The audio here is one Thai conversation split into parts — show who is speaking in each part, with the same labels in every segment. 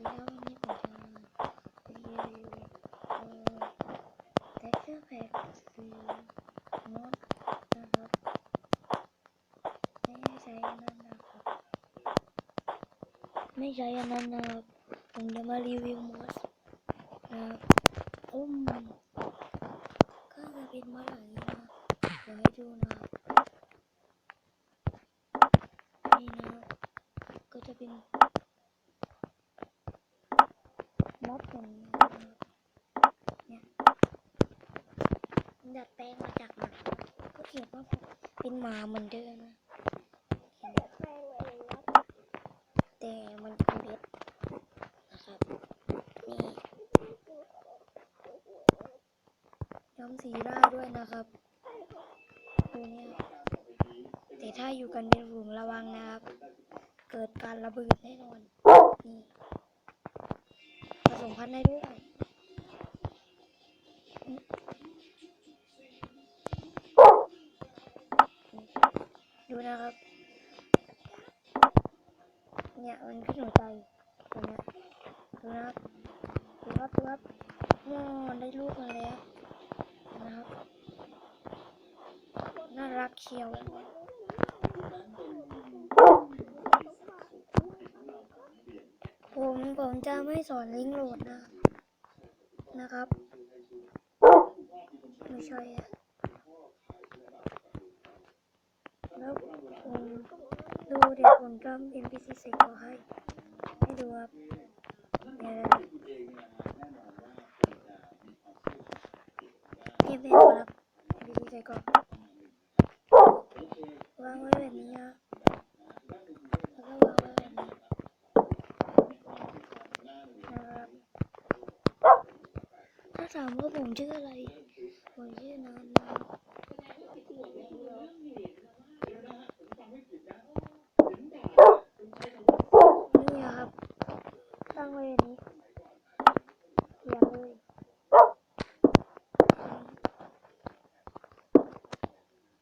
Speaker 1: ไม่ใช้อันนั้นนะครับไม่ใช้อันนั้นนะครับผมจะมารีวิวมอสนะครับอุ้มก็จะเป็นมอสอย่างนี้นะเดี๋ยวให้ดูนะครับนี่นะครับก็จะเป็น ลบอย่างนี้เนี่ยดัดแปลงมาจากหมาก็เขียนว่าเป็นหมาเหมือนเดิมนะดัดแปลงอะไรนะแต่มันเป็นเพชรนะครับนี่ย้อมสีได้ด้วยนะครับดูเนี่ยแต่ถ้าอยู่กันเป็นฝูงระวังนะครับ เกิดการระเบิดแน่นอนนี่ ผสมพันได้ด้วยดูนะครับ เนี่ยมันขึ้นหัวใจตรงนี้ดูนะครับดูครับดูครับโอ้ได้ลูกมาแล้วนะครับ น่ารักเชียว ผมจะไม่สอนลิงก์โหลดนะ นะครับ ไม่ใช่แล้วผมดูเดี๋ยวผมทำ NPC เสร็จก็ให้ ให้ดูครับเดี๋ยเก็บเสร็จก่อนครับ NPC เสร็จก่อนวางไว้แบบนี้นะแล้วก็วางไว้แบบนี้ นะครับ ถ้าถามว่าผมชื่ออะไร ผมชื่อนานนะครับนี่ครับ ตั้งไว้อย่างนี้เขียนเลย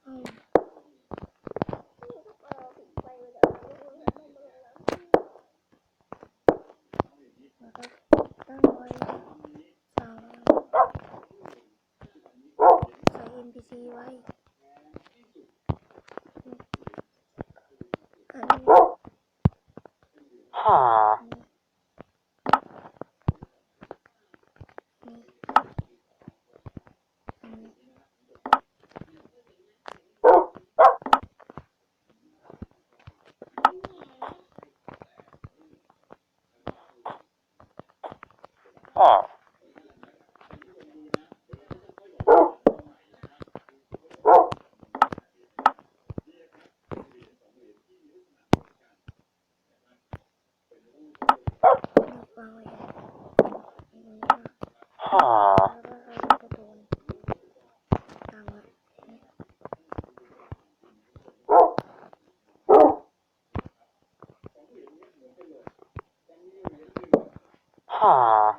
Speaker 1: อืมนะครับตั้งไว้สามใส่ NPC ไว้อันนี้
Speaker 2: Huh.
Speaker 1: นี่นี่อันนี้
Speaker 2: Huh.
Speaker 1: นี่วางไว้อย่างนี้นะ
Speaker 2: Huh.
Speaker 1: แล้วก็เอากระโดนตั้งไว้นี่
Speaker 2: Huh.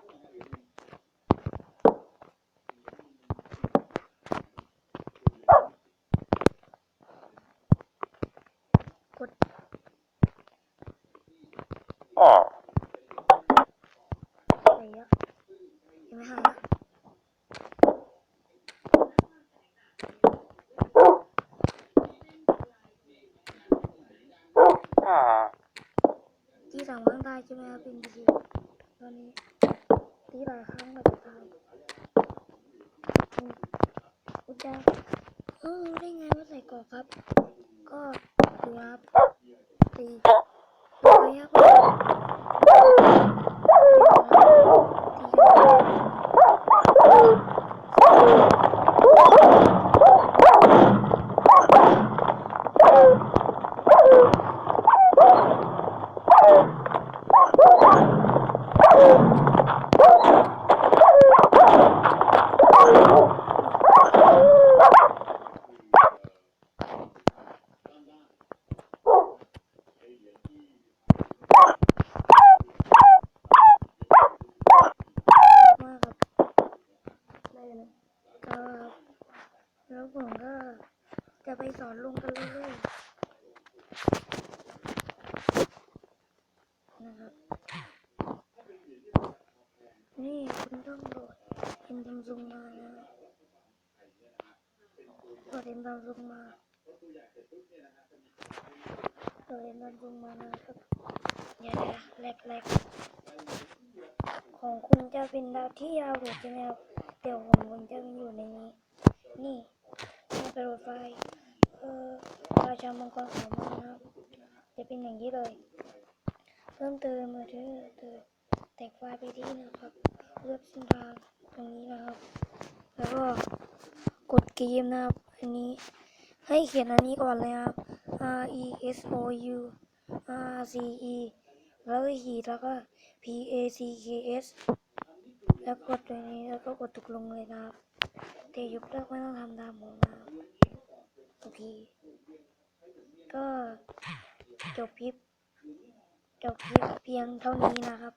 Speaker 1: กด
Speaker 2: Huh.
Speaker 1: ใส่เยอะยังไม่หายนะ
Speaker 2: Huh.
Speaker 1: ที่สามครั้งได้ใช่ไหมครับเป็นดี ตอนนี้ตีหลายครั้งกว่าจะตายอืมอุจจาเออรู้ได้ไงว่าใส่กรอกครับ ก็ดูครับตีไปครับตีกันไป น ทำซุงมานะเราเรียนทำซุงมาเราเรียนทำซุงมานะครับอย่าแหลกแหลกของคุณจะเป็นดาวที่ยาวหรือใช่ไหมครับเดี๋ยวของคุณจะอยู่ในนี้ นี่นี่เป็นรถไฟเออราชามังกรขาวมานะครับจะเป็นอย่างนี้เลย เพิ่มเติมมือถือเติม แตกไฟล์ไปที่นะครับเลือกเส้นทางตรงนี้นะครับ แล้วก็กดเกมนะครับอันนี้ให้เขียนอันนี้ก่อนเลยครับ R E S O U R C E แล้วก็ขีดแล้วก็ P A C K S แล้วกดตัวนี้แล้วก็กดตกลงเลยนะครับแต่ยกเลิกไม่ต้องทำตามผมนะครับโอเคก็จบคลิปจบคลิปเพียงเท่านี้นะครับ